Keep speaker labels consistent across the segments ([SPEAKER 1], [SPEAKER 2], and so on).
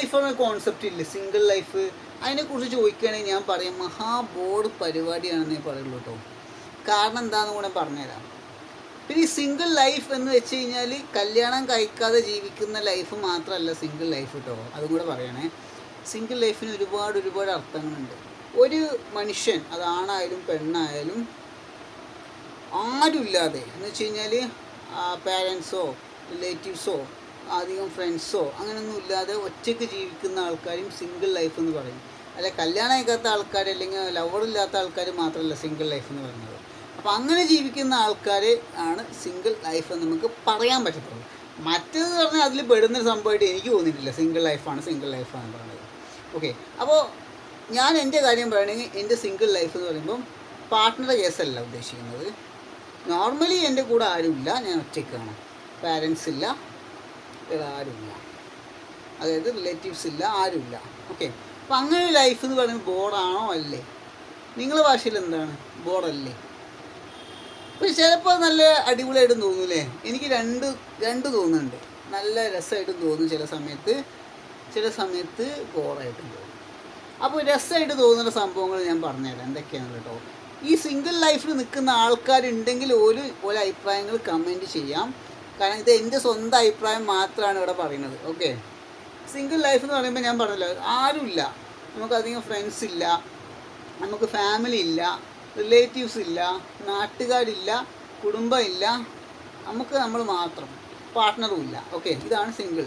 [SPEAKER 1] Life എന്ന concept ഇല്ല? Single life അതിനെക്കുറിച്ച് ചോദിക്കുകയാണെങ്കിൽ ഞാൻ പറയും മഹാ ബോർഡ് പരിപാടിയാണെന്നേ പറയുള്ളൂ കേട്ടോ. കാരണം എന്താണെന്ന് കൂടെ പറഞ്ഞുതരാം. പിന്നെ ഈ സിംഗിൾ ലൈഫ് എന്ന് വെച്ച് കഴിഞ്ഞാൽ കല്യാണം കഴിക്കാതെ ജീവിക്കുന്ന ലൈഫ് മാത്രമല്ല സിംഗിൾ ലൈഫ് കേട്ടോ അതും കൂടെ പറയണേ. സിംഗിൾ ലൈഫിന് ഒരുപാട് ഒരുപാട് അർത്ഥങ്ങളുണ്ട്. ഒരു മനുഷ്യൻ അത് ആണായാലും പെണ്ണായാലും ആരുമില്ലാതെ എന്ന് വെച്ച് കഴിഞ്ഞാൽ പാരൻസോ റിലേറ്റീവ്സോ അധികം ഫ്രണ്ട്സോ അങ്ങനെയൊന്നും ഇല്ലാതെ ഒറ്റയ്ക്ക് ജീവിക്കുന്ന ആൾക്കാരും സിംഗിൾ ലൈഫ് എന്ന് പറയും. അല്ല കല്യാണം കഴിക്കാത്ത ആൾക്കാർ അല്ലെങ്കിൽ ലവർ ഇല്ലാത്ത ആൾക്കാർ മാത്രമല്ല സിംഗിൾ ലൈഫ് എന്ന് പറയുന്നത്. അപ്പോൾ അങ്ങനെ ജീവിക്കുന്ന ആൾക്കാർ ആണ് സിംഗിൾ ലൈഫ് എന്ന് നമുക്ക് പറയാൻ പറ്റത്തുള്ളൂ. മറ്റേത് പറഞ്ഞാൽ അതിൽ പെടുന്ന സംഭവമായിട്ട് എനിക്ക് തോന്നിയിട്ടില്ല. സിംഗിൾ ലൈഫാണ് സിംഗിൾ ലൈഫാണ് പറയുന്നത് ഓക്കെ അപ്പോൾ ഞാൻ എന്റെ കാര്യം പറയുകയാണെങ്കിൽ എന്റെ സിംഗിൾ ലൈഫ് എന്ന് പറയുമ്പം കേസ് അല്ല ഉദ്ദേശിക്കുന്നത്. നോർമലി എന്റെ കൂടെ ആരുമില്ല ഞാൻ ഒറ്റയ്ക്കാണ്. പാരൻസ് ഇല്ല. വേറെ ആരുമില്ല. അതായത് റിലേറ്റീവ്സ് ഇല്ല ആരുമില്ല. ഓക്കെ അപ്പം അങ്ങനെ ലൈഫ് എന്ന് പറയുന്നത് ബോർഡാണോ അല്ലേ. നിങ്ങളുടെ ഭാഷയിൽ എന്താണ്? ബോർഡല്ലേ പക്ഷെ ചിലപ്പോൾ നല്ല അടിപൊളിയായിട്ടും തോന്നൂലേ എനിക്ക് രണ്ട് രണ്ട് തോന്നുന്നുണ്ട്. നല്ല രസമായിട്ടും തോന്നും ചില സമയത്ത്. ചില സമയത്ത് ബോറായിട്ടും തോന്നും. അപ്പോൾ രസമായിട്ട് തോന്നുന്ന സംഭവങ്ങൾ ഞാൻ പറഞ്ഞുതരാം. എന്തൊക്കെയാണ് കേട്ടോ. ഈ സിംഗിൾ ലൈഫിൽ നിൽക്കുന്ന ആൾക്കാരുണ്ടെങ്കിൽ ഒരു ഒരു അഭിപ്രായങ്ങൾ കമന്റ് ചെയ്യാം. കാരണം ഇത് എന്റെ സ്വന്തം അഭിപ്രായം മാത്രമാണ് ഇവിടെ പറയുന്നത്. ഓക്കെ സിംഗിൾ ലൈഫ് എന്ന് പറയുമ്പോൾ ഞാൻ പറഞ്ഞല്ലോ ആരുമില്ല. നമുക്ക് അധികം ഫ്രണ്ട്സ് ഇല്ല. നമുക്ക് ഫാമിലി ഇല്ല. റിലേറ്റീവ്സ് ഇല്ല. നാട്ടുകാരില്ല. കുടുംബം ഇല്ല. നമുക്ക് നമ്മൾ മാത്രം. പാർട്ട്ണറും ഇല്ല. ഓക്കെ ഇതാണ് സിംഗിൾ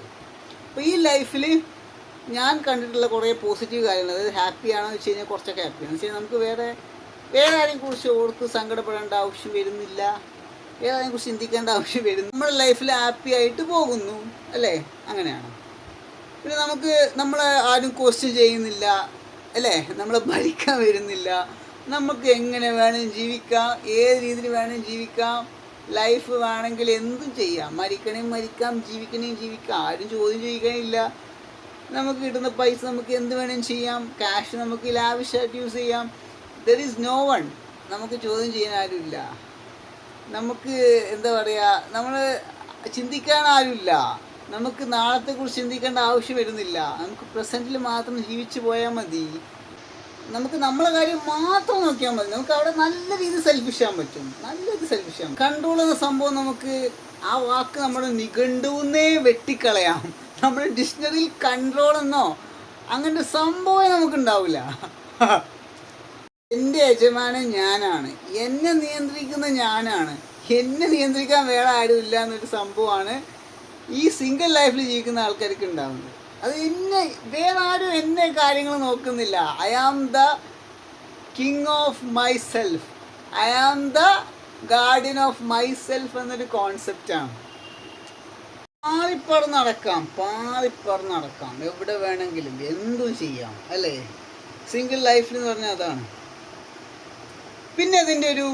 [SPEAKER 1] അപ്പോൾ ഈ ലൈഫിൽ ഞാൻ കണ്ടിട്ടുള്ള കുറേ പോസിറ്റീവ് കാര്യങ്ങൾ അതായത് ഹാപ്പിയാണോ എന്ന് വെച്ച് കഴിഞ്ഞാൽ കുറച്ചൊക്കെ ഹാപ്പിയാണ് എന്ന് വെച്ച് കഴിഞ്ഞാൽ നമുക്ക് വേറെ വേറെ ആരെയും കുറിച്ച് ഓർത്ത് സങ്കടപ്പെടേണ്ട ആവശ്യം വരുന്നില്ല. വേറെ ആരെയും കുറിച്ച് ചിന്തിക്കേണ്ട ആവശ്യം വരുന്നു. നമ്മൾ ലൈഫിൽ ഹാപ്പി ആയിട്ട് പോകുന്നു അല്ലേ? അങ്ങനെയാണ്. പിന്നെ നമുക്ക് നമ്മളെ ആരും ക്വസ്റ്റ്യൻ ചെയ്യുന്നില്ല അല്ലേ? നമ്മൾ ഭരിക്കാൻ വരുന്നില്ല. നമുക്ക് എങ്ങനെ വേണം ജീവിക്കാം ഏത് രീതിയിൽ വേണം ജീവിക്കാം. ലൈഫ് വേണമെങ്കിൽ എന്തും ചെയ്യാം. മരിക്കണേ മരിക്കാം ജീവിക്കണേ ജീവിക്കാം. ആരും ചോദ്യം ചെയ്യുകയില്ല. നമുക്ക് കിട്ടുന്ന പൈസ നമുക്ക് എന്ത് വേണമെങ്കിലും ചെയ്യാം. ക്യാഷ് നമുക്ക് ലാവിഷായിട്ട് യൂസ് ചെയ്യാം. ദർ ഈസ് നോ വൺ നമുക്ക് ചോദ്യം ചെയ്യാൻ ആരുമില്ല. നമുക്ക് എന്താ പറയുക നമ്മൾ ചിന്തിക്കാൻ ആരുമില്ല. നമുക്ക് നാളത്തെക്കുറിച്ച് ചിന്തിക്കേണ്ട ആവശ്യം വരുന്നില്ല. നമുക്ക് പ്രസന്റിൽ മാത്രം ജീവിച്ചു പോയാൽ മതി. നമുക്ക് നമ്മളെ കാര്യം മാത്രം നോക്കിയാൽ മതി. നമുക്ക് അവിടെ നല്ല രീതിയിൽ സെൽഫിഷ് ചെയ്യാൻ പറ്റും. നല്ല രീതിയിൽ സെൽഫിഷ് ചെയ്യാം കൺട്രോൾ എന്ന സംഭവം നമുക്ക് ആ വാക്ക് നമ്മുടെ നിഘണ്ടുവെന്നേ വെട്ടിക്കളയാം. നമ്മുടെ ഡിക്ഷണറിയിൽ കൺട്രോൾ എന്നോ അങ്ങനത്തെ സംഭവം നമുക്കുണ്ടാവില്ല. എന്റെ യജമാനൻ ഞാനാണ്. എന്നെ നിയന്ത്രിക്കുന്ന ഞാനാണ്. എന്നെ നിയന്ത്രിക്കാൻ വേറെ ആരും ഇല്ല എന്നൊരു സംഭവമാണ് ഈ സിംഗിൾ ലൈഫിൽ ജീവിക്കുന്ന ആൾക്കാർക്ക് ഉണ്ടാവുന്നത്. അത് എന്നെ വേറെ ആരും എന്നെ കാര്യങ്ങൾ നോക്കുന്നില്ല. I am the king of myself I am the guardian of myself എന്നൊരു കോൺസെപ്റ്റാണ് പാറിപ്പറന്ന് നടക്കാം പാറിപ്പറന്ന് നടക്കാം. എവിടെ വേണമെങ്കിലും എന്തും ചെയ്യാം അല്ലേ? സിംഗിൾ ലൈഫിൽ എന്ന് പറഞ്ഞാൽ അതാണ്. പിന്നെ അതിന്റെ ഒരു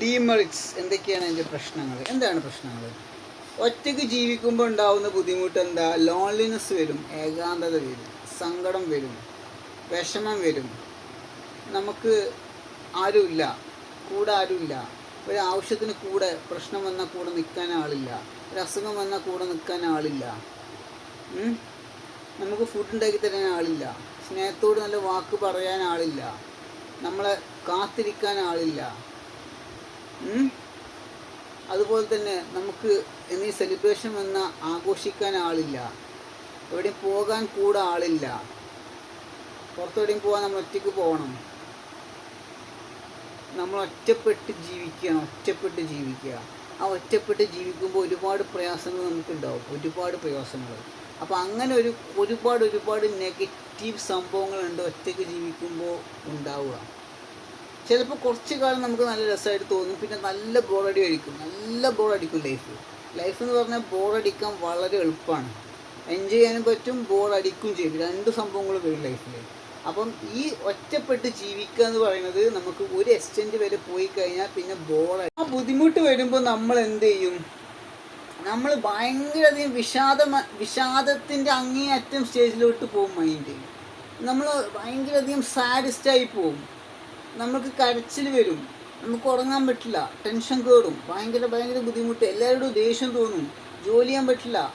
[SPEAKER 1] ഡീമെറിറ്റ്സ് എന്തൊക്കെയാണ് അതിന്റെ പ്രശ്നങ്ങൾ? എന്താണ് പ്രശ്നങ്ങൾ? ഒറ്റയ്ക്ക് ജീവിക്കുമ്പോൾ ഉണ്ടാവുന്ന ബുദ്ധിമുട്ട് എന്താ? ലോൺലിനെസ് വരും ഏകാന്തത വരും സങ്കടം വരും വിഷമം വരും. നമുക്ക് ആരുമില്ല കൂടെ ആരുമില്ല ഒരു ആവശ്യത്തിന് കൂടെ പ്രശ്നം വന്നാൽ കൂടെ നിൽക്കാൻ ആളില്ല. ഒരു അസുഖം വന്നാൽ കൂടെ നിൽക്കാൻ ആളില്ല. നമുക്ക് ഫുഡ് ഉണ്ടാക്കി തരാൻ ആളില്ല. സ്നേഹത്തോട് നല്ല വാക്ക് പറയാൻ ആളില്ല. നമ്മളെ കാത്തിരിക്കാൻ ആളില്ല. അതുപോലെ തന്നെ നമുക്ക് എന്നീ സെലിബ്രേഷൻ വന്ന ആഘോഷിക്കാൻ ആളില്ല. എവിടെയും പോകാൻ കൂടെ ആളില്ല. പുറത്തെവിടെയും പോകാൻ നമ്മൾ ഒറ്റയ്ക്ക് പോകണം. നമ്മൾ ഒറ്റപ്പെട്ട് ജീവിക്കണം ഒറ്റപ്പെട്ട് ജീവിക്കുക. ആ ഒറ്റപ്പെട്ട് ജീവിക്കുമ്പോൾ ഒരുപാട് പ്രയാസങ്ങൾ നമുക്കുണ്ടാവും. ഒരുപാട് പ്രയാസങ്ങൾ. അപ്പോൾ അങ്ങനെ ഒരു ഒരുപാട് ഒരുപാട് നെഗറ്റീവ് സംഭവങ്ങളുണ്ട് ഒറ്റയ്ക്ക് ജീവിക്കുമ്പോൾ ഉണ്ടാവുക. ചിലപ്പോൾ കുറച്ച് കാലം നമുക്ക് നല്ല രസമായിട്ട് തോന്നും. പിന്നെ നല്ല ബോറടി അടിക്കും നല്ല ബോറടിക്കും ലൈഫ് ലൈഫ് എന്ന് പറഞ്ഞാൽ ബോറടിക്കാൻ വളരെ എളുപ്പമാണ്. എൻജോയ് ചെയ്യാനും പറ്റും ബോറടിക്കും ചെയ്യും. രണ്ട് സംഭവങ്ങൾ വരും ലൈഫിൽ അപ്പം ഈ ഒറ്റപ്പെട്ട് ജീവിക്കുക എന്ന് പറയുന്നത് നമുക്ക് ഒരു എക്സ്റ്റെന്റ് വരെ പോയി കഴിഞ്ഞാൽ പിന്നെ ബോറായി ആ ബുദ്ധിമുട്ട് വരുമ്പോൾ നമ്മൾ എന്ത് ചെയ്യും? നമ്മൾ ഭയങ്കരധികം വിഷാദ വിഷാദത്തിന്റെ അങ്ങേയറ്റം സ്റ്റേജിലോട്ട് പോകും മൈൻഡ് നമ്മൾ ഭയങ്കരധികം സാഡിസ്റ്റായി പോകും. നമുക്ക് കരച്ചിൽ വരും. നമുക്ക് ഉറങ്ങാൻ പറ്റില്ല. ടെൻഷൻ കയറും ഭയങ്കര ഭയങ്കര ബുദ്ധിമുട്ട്. എല്ലാവരോടും ദേഷ്യം തോന്നും. ജോലി ചെയ്യാൻ പറ്റില്ല.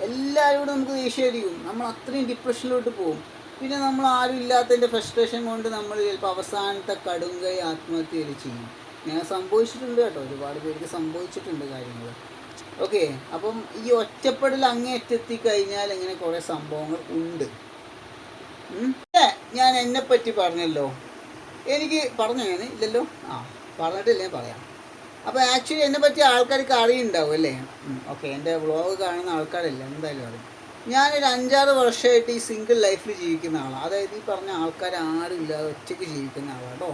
[SPEAKER 1] എല്ലാവരോടും നമുക്ക് ദേഷ്യമായിരിക്കും നമ്മൾ അത്രയും ഡിപ്രഷനിലോട്ട് പോകും. പിന്നെ നമ്മൾ ആരും ഇല്ലാത്തതിന്റെ ഫ്രസ്ട്രേഷൻ കൊണ്ട് നമ്മൾ ചിലപ്പോൾ അവസാനത്തെ കടുങ്കൈ ആത്മഹത്യയിൽ ചെയ്യും. ഞാൻ സംഭവിച്ചിട്ടുണ്ട് കേട്ടോ. ഒരുപാട് പേർക്ക് സംഭവിച്ചിട്ടുണ്ട് കാര്യങ്ങൾ ഓക്കെ അപ്പം ഈ ഒറ്റപ്പെടൽ അങ്ങേറ്റെത്തി കഴിഞ്ഞാൽ ഇങ്ങനെ കുറേ സംഭവങ്ങൾ ഉണ്ട്. ഞാൻ എന്നെ പറ്റി പറഞ്ഞല്ലോ. എനിക്ക് പറഞ്ഞു ഞാൻ? ഇല്ലല്ലോ? ആ പറഞ്ഞിട്ടില്ലേ പറയാം. അപ്പോൾ ആക്ച്വലി എന്നെ പറ്റി ആൾക്കാർക്ക് അറിയുണ്ടാവും അല്ലേ? ഓക്കെ എന്റെ വ്ളോഗ് കാണുന്ന ആൾക്കാരല്ല എന്തായാലും അറിയും. ഞാനൊരു അഞ്ചാറ് വർഷമായിട്ട് ഈ സിംഗിൾ ലൈഫിൽ ജീവിക്കുന്ന ആളാണ് അതായത് ഈ പറഞ്ഞ ആൾക്കാർ ആരും ഇല്ലാതെ ഒറ്റയ്ക്ക് ജീവിക്കുന്ന ആളാണ് കേട്ടോ.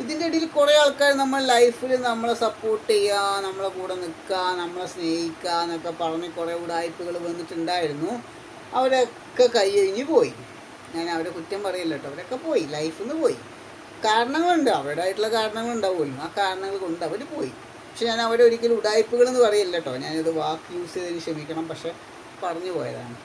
[SPEAKER 1] ഇതിന്റെ ഇടയിൽ കുറേ ആൾക്കാർ നമ്മൾ ലൈഫിൽ നമ്മളെ സപ്പോർട്ട് ചെയ്യുക നമ്മളെ കൂടെ നിൽക്കുക നമ്മളെ സ്നേഹിക്കുക എന്നൊക്കെ പറഞ്ഞ് കുറേ ഉടായ്പകൾ വന്നിട്ടുണ്ടായിരുന്നു. അവരൊക്കെ കൈ കഴിഞ്ഞ് പോയി. ഞാൻ അവരെ കുറ്റം പറയില്ല കേട്ടോ അവരൊക്കെ പോയി. ലൈഫിൽ നിന്ന് പോയി. കാരണങ്ങളുണ്ട്. അവരുടേതായിട്ടുള്ള കാരണങ്ങളുണ്ടാവുമല്ലോ. ആ കാരണങ്ങൾ കൊണ്ട് അവർ പോയി. പക്ഷെ ഞാൻ അവരെ ഒരിക്കലും ഉടായ്പകൾ എന്ന് പറയില്ല കേട്ടോ ഞാനിത് വാക്ക് യൂസ് ചെയ്തതിന് ക്ഷമിക്കണം. പക്ഷെ പറഞ്ഞു പോയതാണ്.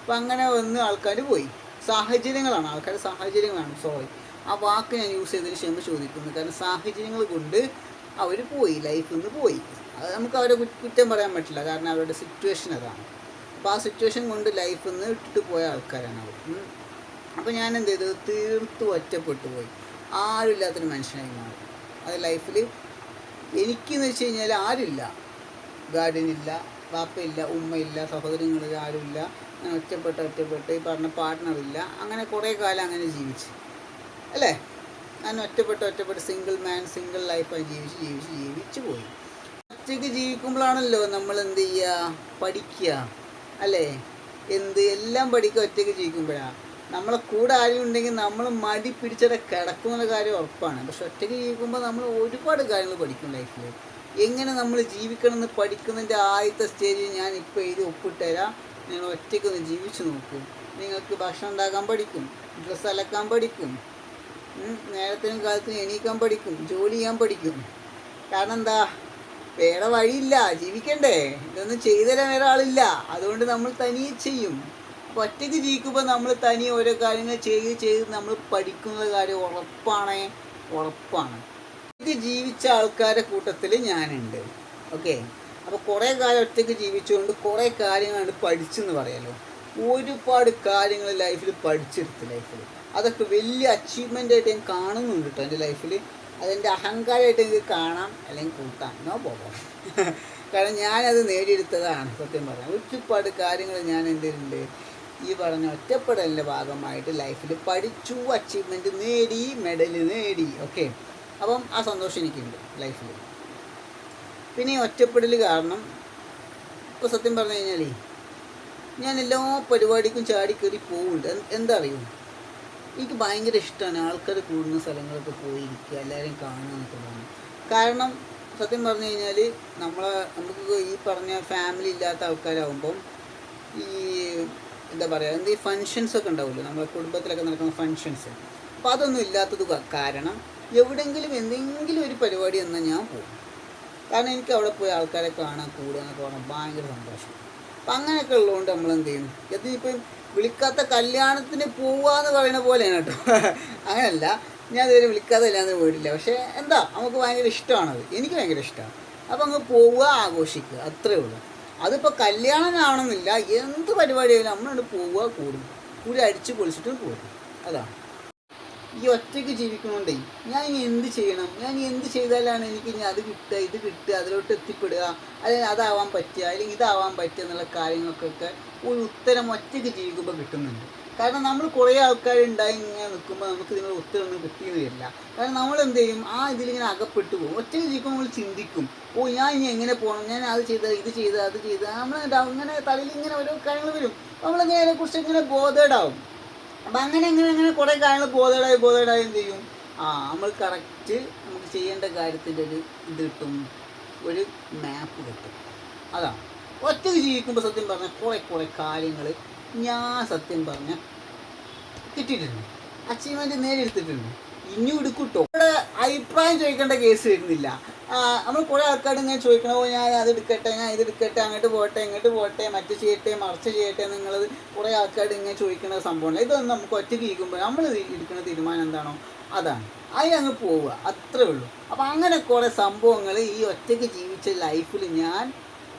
[SPEAKER 1] അപ്പം അങ്ങനെ വന്ന് ആൾക്കാർ പോയി. സാഹചര്യങ്ങളാണ്. ആൾക്കാർ സാഹചര്യങ്ങളാണ്. സോറി ആ വാക്ക് ഞാൻ യൂസ് ചെയ്തതിന് ക്ഷമ ചോദിക്കുന്നു. കാരണം സാഹചര്യങ്ങൾ കൊണ്ട് അവർ പോയി ലൈഫിൽ നിന്ന് പോയി. അത് നമുക്ക് അവരെ കുറ്റ- പറയാൻ പറ്റില്ല. കാരണം അവരുടെ സിറ്റുവേഷൻ അതാണ്. അപ്പോൾ ആ സിറ്റുവേഷൻ കൊണ്ട് ലൈഫിൽ നിന്ന് ഇട്ടിട്ട് പോയ ആൾക്കാരാണ് അവർ. അപ്പോൾ ഞാൻ എന്ത് ചെയ്തു? തീർത്തും ഒറ്റപ്പെട്ടു പോയി. ആരുമില്ലാത്തൊരു മനുഷ്യനായി മാറി. അത് ലൈഫിൽ എനിക്കെന്ന് വെച്ച് കഴിഞ്ഞാൽ ആരുമില്ല. ഗാർഡിയനില്ല വാപ്പയില്ല ഉമ്മയില്ല സഹോദരങ്ങൾ ആരുമില്ല ഞാൻ ഒറ്റപ്പെട്ട് ഒറ്റപ്പെട്ട്. ഈ പറഞ്ഞ പാർട്ട്ണറില്ല അങ്ങനെ കുറേ കാലം അങ്ങനെ ജീവിച്ചു. അല്ലേ? ഞാൻ ഒറ്റപ്പെട്ട് ഒറ്റപ്പെട്ട് സിംഗിൾ മാൻ സിംഗിൾ ലൈഫായി ജീവിച്ച് ജീവിച്ച് ജീവിച്ച് പോയി. ഒറ്റയ്ക്ക് ജീവിക്കുമ്പോഴാണല്ലോ നമ്മൾ എന്ത് ചെയ്യുക? പഠിക്കുക. അല്ലേ? എന്ത്? എല്ലാം പഠിക്കുക ഒറ്റയ്ക്ക് ജീവിക്കുമ്പോഴാണ് നമ്മളെ കൂടെ ആരും ഉണ്ടെങ്കിൽ നമ്മൾ മടി പിടിച്ചിട്ട് കിടക്കുന്ന കാര്യം ഉറപ്പാണ്. പക്ഷെ ഒറ്റയ്ക്ക് ജീവിക്കുമ്പോൾ നമ്മൾ ഒരുപാട് കാര്യങ്ങൾ പഠിക്കും ലൈഫിൽ എങ്ങനെ നമ്മൾ ജീവിക്കണം എന്ന് പഠിക്കുന്നതിന്റെ ആദ്യത്തെ സ്റ്റേജിൽ ഞാൻ ഇപ്പോൾ എഴുതി ഒപ്പിട്ടുതരാം നിങ്ങൾ ഒറ്റയ്ക്കൊന്ന് ജീവിച്ചു നോക്കും. നിങ്ങൾക്ക് ഭക്ഷണം ഉണ്ടാക്കാൻ പഠിക്കും. ഡ്രസ്സ് അലക്കാൻ പഠിക്കും. നേരത്തിനും കാലത്തിനും എണീക്കാൻ പഠിക്കും ജോലി ചെയ്യാൻ പഠിക്കും. കാരണം എന്താ? വേറെ വഴിയില്ല ജീവിക്കണ്ടേ. ഇതൊന്നും ചെയ്തുതരാൻ വേറെ ആളില്ല അതുകൊണ്ട് നമ്മൾ തനിയെ ചെയ്യും. അപ്പോൾ ഒറ്റയ്ക്ക് ജീവിക്കുമ്പോൾ നമ്മൾ തനി ഓരോ കാര്യങ്ങൾ ചെയ്ത് ചെയ്ത് നമ്മൾ പഠിക്കുന്ന കാര്യം ഉറപ്പാണേ ഉറപ്പാണ്. ഒറ്റയ്ക്ക് ജീവിച്ച ആൾക്കാരുടെ കൂട്ടത്തിൽ ഞാനുണ്ട്. ഓക്കെ? അപ്പോൾ കുറേ കാലം ഒറ്റയ്ക്ക് ജീവിച്ചുകൊണ്ട് കുറേ കാര്യങ്ങളാണ് പഠിച്ചെന്ന് പറയാലോ. ഒരുപാട് കാര്യങ്ങൾ ലൈഫിൽ പഠിച്ചെടുത്ത് ലൈഫിൽ അതൊക്കെ വലിയ അച്ചീവ്മെന്റ് ആയിട്ട് ഞാൻ കാണുന്നുണ്ട് കേട്ടോ എന്റെ ലൈഫിൽ അതെന്റെ അഹങ്കാരമായിട്ട് എനിക്ക് കാണാം അല്ലെങ്കിൽ കൂട്ടാം. നോ പോകാം കാരണം ഞാനത് നേടിയെടുത്തതാണ് സത്യം പറയാം ഒരുപാട് കാര്യങ്ങൾ ഞാൻ എന്തിനുണ്ട് ഈ പറഞ്ഞ ഒറ്റപ്പെടലിന്റെ ഭാഗമായിട്ട് ലൈഫിൽ പഠിച്ചു അച്ചീവ്മെന്റ് നേടി മെഡൽ നേടി. ഓക്കെ അപ്പം ആ സന്തോഷം എനിക്കുണ്ട് ലൈഫിൽ പിന്നെ ഈ ഒറ്റപ്പെടൽ കാരണം ഇപ്പോൾ സത്യം പറഞ്ഞു കഴിഞ്ഞാൽ ഞാൻ എല്ലാ പരിപാടിക്കും ചാടി കയറി പോകുന്നുണ്ട് എന്താ അറിയോ? എനിക്ക് ഭയങ്കര ഇഷ്ടമാണ് ആൾക്കാർ കൂടുന്ന സ്ഥലങ്ങളൊക്കെ പോയിരിക്കുക എല്ലാവരെയും കാണുക എന്നൊക്കെ പറഞ്ഞു. കാരണം സത്യം പറഞ്ഞു കഴിഞ്ഞാൽ നമ്മളെ നമുക്ക് ഈ പറഞ്ഞ ഫാമിലി ഇല്ലാത്ത ആൾക്കാരാകുമ്പം ഈ എന്താ പറയുക എന്ത് ഈ ഫങ്ഷൻസ് ഒക്കെ ഉണ്ടാവില്ലേ നമ്മളെ കുടുംബത്തിലൊക്കെ നടക്കുന്ന ഫങ്ഷൻസ് അപ്പോൾ അതൊന്നും ഇല്ലാത്തത് കാരണം എവിടെയെങ്കിലും എന്തെങ്കിലും ഒരു പരിപാടി എന്നാൽ ഞാൻ പോകും. കാരണം എനിക്ക് അവിടെ പോയി ആൾക്കാരെ കാണാൻ കൂടുക എന്നൊക്കെ പറഞ്ഞാൽ ഭയങ്കര സന്തോഷം. അപ്പം അങ്ങനെയൊക്കെ ഉള്ളതുകൊണ്ട് നമ്മൾ എന്ത് ചെയ്യും? ഇതിപ്പം വിളിക്കാത്ത കല്യാണത്തിന് പോവുക എന്ന് പറയുന്ന പോലെയാണ് കേട്ടോ. അങ്ങനല്ല ഞാൻ ഇതുവരെ വിളിക്കാതെ കല്യാണത്തിന് പോയിട്ടില്ല. പക്ഷേ എന്താ നമുക്ക് ഭയങ്കര ഇഷ്ടമാണത്. എനിക്ക് ഭയങ്കര ഇഷ്ടമാണ്. അപ്പം അങ്ങ് പോവുക ആഘോഷിക്കുക അത്രേ ഉള്ളൂ. അതിപ്പോൾ കല്യാണം ആവണമെന്നില്ല എന്ത് പരിപാടിയായാലും നമ്മളോട് പോവുക കൂടും. കൂടി അടിച്ച് പൊളിച്ചിട്ട് പോകും അതാണ്. ഈ ഒറ്റയ്ക്ക് ജീവിക്കണോണ്ടേ ഞാൻ ഇനി എന്ത് ചെയ്യണം? ഞാൻ ഇനി എന്ത് ചെയ്താലാണ് എനിക്ക് ഇനി അത് കിട്ടുക ഇത് കിട്ടുക അതിലോട്ട് എത്തിപ്പെടുക അല്ലെങ്കിൽ അതാവാൻ പറ്റുക അല്ലെങ്കിൽ ഇതാവാൻ പറ്റുക എന്നുള്ള കാര്യങ്ങൾക്കൊക്കെ ഒരു ഉത്തരം ഒറ്റയ്ക്ക് ജീവിക്കുമ്പോൾ കിട്ടുന്നുണ്ട്. കാരണം നമ്മൾ കുറേ ആൾക്കാരുണ്ടായി ഇങ്ങനെ നിൽക്കുമ്പോൾ നമുക്ക് ഇതിനുള്ള ഉത്തരമൊന്നും കിട്ടിയെന്ന് വരില്ല. കാരണം നമ്മൾ എന്ത് ചെയ്യും? ആ ഇതിലിങ്ങനെ അകപ്പെട്ടു പോകും. ഒറ്റയ്ക്ക് ജീവിക്കുമ്പോൾ നമ്മൾ ചിന്തിക്കും. ഓ ഞാൻ ഇനി എങ്ങനെ പോകണം? ഞാൻ അത് ചെയ്താൽ ഇത് ചെയ്താൽ അത് ചെയ്താൽ നമ്മൾ അങ്ങനെ തലയിൽ ഇങ്ങനെ ഓരോ കാര്യങ്ങൾ വരും. നമ്മളങ്ങനെ അതിനെക്കുറിച്ച് ഇങ്ങനെ ബോധേഡാവും അപ്പം അങ്ങനെ അങ്ങനെ അങ്ങനെ കുറേ കാര്യങ്ങൾ ബോധേഡായി ബോധേഡായി എന്ത് ചെയ്യും? ആ നമ്മൾ കറക്റ്റ് നമുക്ക് ചെയ്യേണ്ട കാര്യത്തിന്റെ ഒരു ഇത് കിട്ടും. ഒരു മാപ്പ് കിട്ടും. അതാണ് ഒറ്റയ്ക്ക് ജീവിക്കുമ്പോൾ സത്യം പറഞ്ഞാൽ കുറേ കുറേ കാര്യങ്ങൾ ഞാൻ സത്യം പറഞ്ഞ കിട്ടിയിട്ടുണ്ട്. അച്ചീവ്മെന്റ് നേടിയെടുത്തിട്ടുണ്ട്. ഇനിയും എടുക്കൂട്ടോ ഇവിടെ അഭിപ്രായം ചോദിക്കേണ്ട കേസ് വരുന്നില്ല. നമ്മൾ കുറേ ആൾക്കാർ ഇങ്ങനെ ചോദിക്കണ ചോദിക്കണോ ഞാൻ അത് എടുക്കട്ടെ ഞാൻ ഇത് എടുക്കട്ടെ അങ്ങോട്ട് പോട്ടെ ഇങ്ങോട്ട് പോട്ടെ മറ്റു ചെയ്യട്ടെ മറിച്ച് ചെയ്യട്ടെ എന്നുള്ളത് കുറേ ആൾക്കാർ ഇങ്ങനെ ചോദിക്കുന്ന സംഭവമല്ല ഇതൊന്നും നമുക്ക് ഒറ്റയ്ക്ക് ഇരിക്കുമ്പോൾ നമ്മൾ എടുക്കുന്ന തീരുമാനം എന്താണോ അതാണ്. അതിൽ അങ്ങ് പോവുക അത്രേ ഉള്ളൂ. അപ്പോൾ അങ്ങനെ കുറേ സംഭവങ്ങൾ ഈ ഒറ്റയ്ക്ക് ജീവിച്ച ലൈഫിൽ ഞാൻ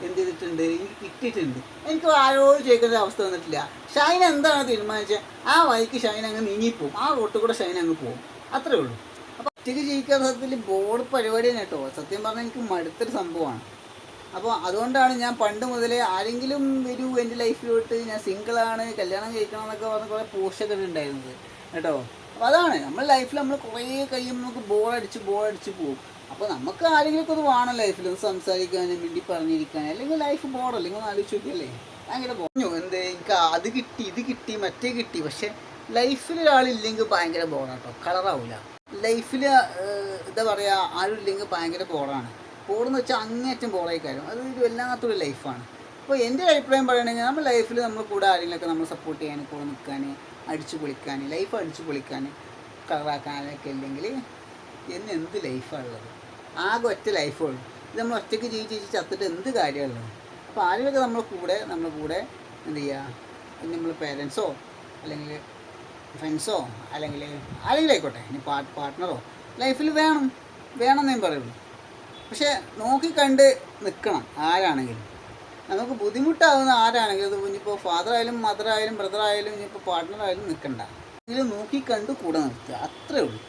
[SPEAKER 1] എന്ത് ചെയ്തിട്ടുണ്ട്? എനിക്ക് കിട്ടിയിട്ടുണ്ട്. എനിക്ക് ആരോട് ചോദിക്കേണ്ട അവസ്ഥ വന്നിട്ടില്ല. ഷൈൻ എന്താണ് തീരുമാനിച്ചത് ആ വഴിക്ക് ഷൈൻ അങ്ങ് നീങ്ങിപ്പോവും. ആ റോട്ടിൽ കൂടെ ഷൈൻ അങ്ങ് പോവും. അത്രേ ഉള്ളൂ. ഒറ്റയ്ക്ക് ജീവിക്കാൻ സത്യത്തിൽ ബോർഡ് പരിപാടി തന്നെ കേട്ടോ. സത്യം പറഞ്ഞാൽ എനിക്ക് മടുത്തൊരു സംഭവമാണ്. അപ്പോൾ അതുകൊണ്ടാണ് ഞാൻ പണ്ട് മുതലേ ആരെങ്കിലും വരൂ എന്റെ ലൈഫിലോട്ട് ഞാൻ സിംഗിളാണ് കല്യാണം കഴിക്കണം എന്നൊക്കെ പറഞ്ഞ് കുറേ പോസ്റ്റൊക്കെ ഉണ്ടായിരുന്നത് കേട്ടോ. അപ്പോൾ അതാണ്. നമ്മുടെ ലൈഫിൽ നമ്മൾ കുറേ കഴിയുമ്പോൾ നമുക്ക് ബോറടിച്ച് ബോറടിച്ച് പോകും. അപ്പോൾ നമുക്ക് ആരെങ്കിലുമൊക്കെ ഒന്ന് വേണം ലൈഫിൽ ഒന്ന് സംസാരിക്കാനും വേണ്ടി പറഞ്ഞിരിക്കാനും. അല്ലെങ്കിൽ ലൈഫ് ബോർഡ് അല്ലെങ്കിൽ ഒന്ന് ആലോചിച്ച് നോക്കിയല്ലേ അങ്ങനെ പറഞ്ഞു. എന്ത്? എനിക്ക് അത് കിട്ടി ഇത് കിട്ടി മറ്റേ കിട്ടി. പക്ഷേ ലൈഫിൽ ഒരാളില്ലെങ്കിൽ ഭയങ്കര ബോറാട്ടോ കളറാവില്ല ലൈഫിൽ എന്താ പറയുക ആരും ഇല്ലെങ്കിൽ ഭയങ്കര ബോറാണ്. ബോറെന്ന് വെച്ചാൽ അങ്ങേറ്റം ബോറായി കാര്യം അത് ഒരു വല്ലാത്തൊരു ലൈഫാണ്. അപ്പോൾ എന്റെ ഒരു അഭിപ്രായം പറയുകയാണെങ്കിൽ നമ്മൾ ലൈഫിൽ നമ്മൾ കൂടെ ആരെങ്കിലുമൊക്കെ നമ്മൾ സപ്പോർട്ട് ചെയ്യാൻ കൂടെ നിൽക്കാൻ അടിച്ചു പൊളിക്കാൻ ലൈഫ് അടിച്ചു പൊളിക്കാൻ കളറാക്കാനൊക്കെ ഇല്ലെങ്കിൽ എന്ന് എന്ത് ലൈഫാണുള്ളത് ആകെ ഒറ്റ ലൈഫുള്ളൂ ഇത് നമ്മൾ ഒറ്റയ്ക്ക് ജീവിച്ച് ജീവിച്ച് ചത്തിട്ട് എന്ത് കാര്യമുള്ളത് അപ്പോൾ ആരെയൊക്കെ നമ്മുടെ കൂടെ നമ്മുടെ കൂടെ എന്ത് ചെയ്യുക? നമ്മൾ പേരൻസോ അല്ലെങ്കിൽ ഫ്രണ്ട്സോ അല്ലെങ്കിൽ ആരെങ്കിലും ആയിക്കോട്ടെ ഇനി പാർട്ട് പാർട്ട്ണറോ ലൈഫിൽ വേണം വേണം ഞാൻ പറയുള്ളൂ. പക്ഷേ നോക്കിക്കണ്ട് നിൽക്കണം ആരാണെങ്കിലും. നമുക്ക് ബുദ്ധിമുട്ടാവുന്ന ആരാണെങ്കിലും അത് ഇനിയിപ്പോൾ ഫാദർ ആയാലും മദർ ആയാലും ബ്രദർ ആയാലും ഇനിയിപ്പോൾ പാർട്ട്ണർ ആയാലും നിൽക്കണ്ട. എങ്കിലും നോക്കിക്കണ്ട് കൂടെ നിർത്തുക അത്രേ ഉള്ളൂ.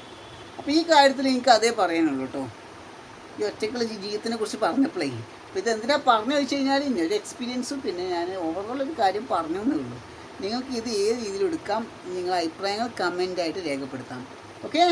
[SPEAKER 1] അപ്പോൾ ഈ കാര്യത്തിൽ എനിക്ക് അതേ പറയാനുള്ളൂ കേട്ടോ. ഈ ഒറ്റയ്ക്കുള്ള ജീവിതത്തിനെ കുറിച്ച് പറഞ്ഞപ്പോഴേ അപ്പോൾ ഇത് എന്തിനാ പറഞ്ഞു വെച്ച് കഴിഞ്ഞാൽ ഇന്നൊരു എക്സ്പീരിയൻസും പിന്നെ ഞാൻ ഓവറോൾ ഒരു കാര്യം പറഞ്ഞു എന്നേ ഉള്ളൂ. നിങ്ങൾക്ക് ഇത് ഏത് രീതിയിൽ എടുക്കാം നിങ്ങളുടെ അഭിപ്രായങ്ങൾ കമന്റായിട്ട് രേഖപ്പെടുത്താം. ഓക്കെ